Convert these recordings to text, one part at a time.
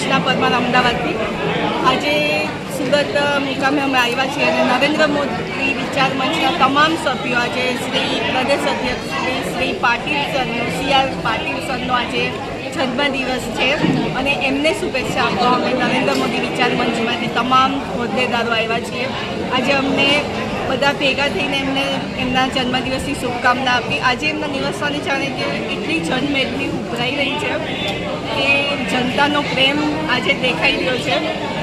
અર્ચના પરમાર અમદાવાદથી. આજે સુરત મુકામે અમે આવ્યા છીએ અને નરેન્દ્ર મોદી વિચાર મંચના તમામ સભ્યો આજે શ્રી પ્રદેશ અધ્યક્ષ શ્રી શ્રી પાટીલ સરનો, સી આર પાટીલ સરનો આજે જન્મદિવસ છે. અને એમને શુભેચ્છા આપવા અમે નરેન્દ્ર મોદી વિચાર મંચમાંથી તમામ હોદ્દેદારો આવ્યા છીએ. આજે અમને બધા ભેગા થઈને એમને એમના જન્મદિવસની શુભકામના આપી. આજે એમના નિવાસવાની જાણે કે એટલી જનમેદની ઉભરાઈ રહી છે. જનતાનો પ્રેમ આજે દેખાઈ રહ્યો છે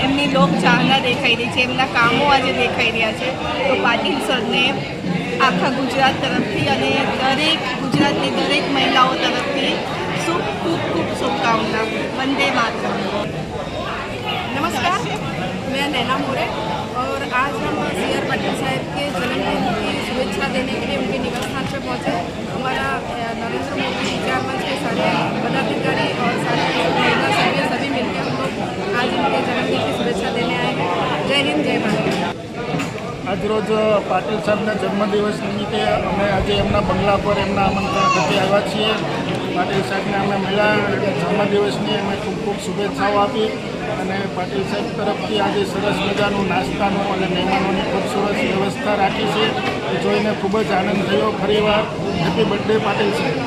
એમની લોક ચાહના દેખાઈ રહી છે એમના કામો આજે દેખાઈ રહ્યા છે તો પાટીલ સરને આખા ગુજરાત તરફથી અને દરેક ગુજરાતની દરેક મહિલાઓ તરફથી શુભ ખૂબ ખૂબ શુભકામના વંદે માતરમ नमस्कार मैं नैना मोरे और आज हम सी आर पाटिल साहब के जन्मदिन की शुभेच्छा देने के लिए उनके निवास स्थान पर पहुँचे हमारा अ, नरेंद्र मोदी विचार मंच के सारे આજરોજ પાટીલ સાહેબના જન્મદિવસ નિમિત્તે અમે આજે એમના બંગલા પર એમના આમંત્રણ થકી આવ્યા છીએ. પાટીલ સાહેબને અમે મળ્યા જન્મદિવસની અમે ખૂબ ખૂબ શુભેચ્છાઓ આપી અને પાટીલ સાહેબ તરફથી આજે સરસ મજાનું નાસ્તાનું અને મહેમાનોની ખૂબસૂરત વ્યવસ્થા રાખી છે. જોઈને ખૂબ જ આનંદ થયો. ફરીવાર હેપી બર્થડે પાટીલ સાહેબ.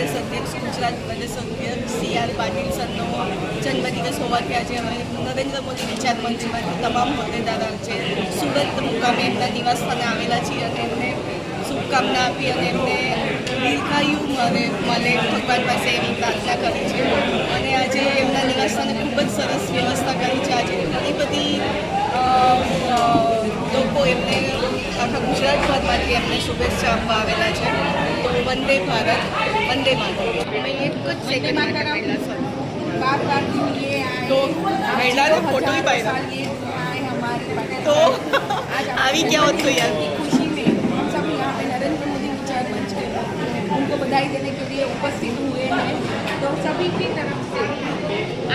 પ્રદેશ અધ્યક્ષ ગુજરાત પ્રદેશ અધ્યક્ષ સી આર પાટીલ સરનો જન્મદિવસ હોવાથી આજે અમે નરેન્દ્ર મોદી વિચાર મંચમાંથી તમામ હોદ્દેદારો છે સુરત મુકામે એમના નિવાસ સ્થાને આવેલા છીએ અને એમને શુભકામના આપી અને એમને દીર્ઘાયુ મળે મળે ભગવાન પાસે એવી પ્રાર્થના કરી છે. અને આજે એમના નિવાસ સ્થાને ખૂબ જ સરસ વ્યવસ્થા કરી છે. આજે ઘણી બધી લોકો એમને આખા ગુજરાતભરમાંથી એમને શુભેચ્છા આપવા આવેલા છે. તો વંદે ભારત. वंदे मातरम। फ़ोटो ही पाहिला तो आम्ही क्या होत या खुशी में सब नरेंद्र मोदी विचार मंच के उनको बधाई देने के लिए उपस्थित हुए हैं तो सभी की तरफ़ से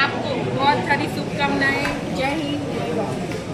आपको बहुत सारी शुभकामनाएँ। जय हिंद। जय भारत